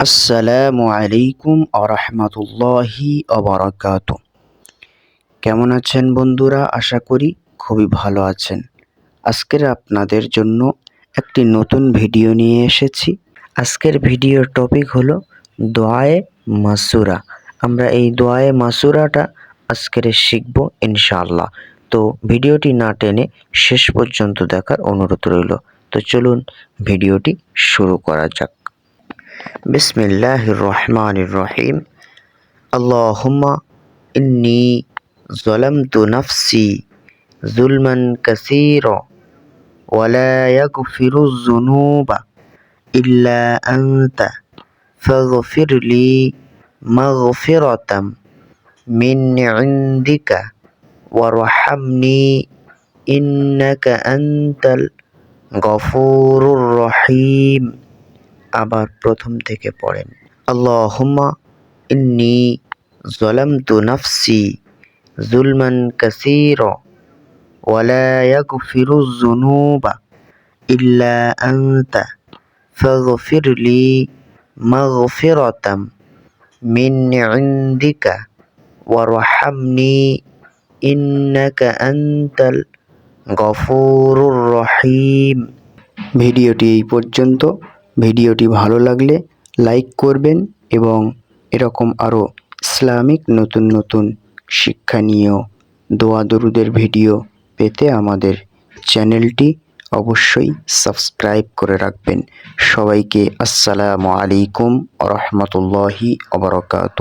আসসালামু আলাইকুম আরহামতুল্লাহি অবরাকাত কেমন আছেন বন্ধুরা? আশা করি খুবই ভালো আছেন। আজকের আপনাদের জন্য একটি নতুন ভিডিও নিয়ে এসেছি। আজকের ভিডিওর টপিক হলো দোয়ায়ে মাসুরা। আমরা এই দোয়ায়ে মাসুরাটা আজকের শিখব ইনশাআল্লাহ। তো ভিডিওটি না টেনে শেষ পর্যন্ত দেখার অনুরোধ রইল। তো চলুন ভিডিওটি শুরু করা যাক। بسم الله الرحمن الرحيم اللهم إني ظلمت نفسي ظلما كثيرا ولا يغفر الذنوب إلا أنت فاغفر لي مغفرة من عندك وارحمني إنك أنت الغفور الرحيم আবার প্রথম থেকে পড়েন। ইন্নি জলামতু নাফসি জুলমান কাসীরা ভিডিওটি এই পর্যন্ত। ভিডিওটি ভালো লাগলে লাইক করবেন এবং এরকম আরও ইসলামিক নতুন নতুন শিক্ষানীয় দোয়া দরুদের ভিডিও পেতে আমাদের চ্যানেলটি অবশ্যই সাবস্ক্রাইব করে রাখবেন। সবাইকে আসসালামু আলাইকুম রহমতুল্লাহি অবরকাত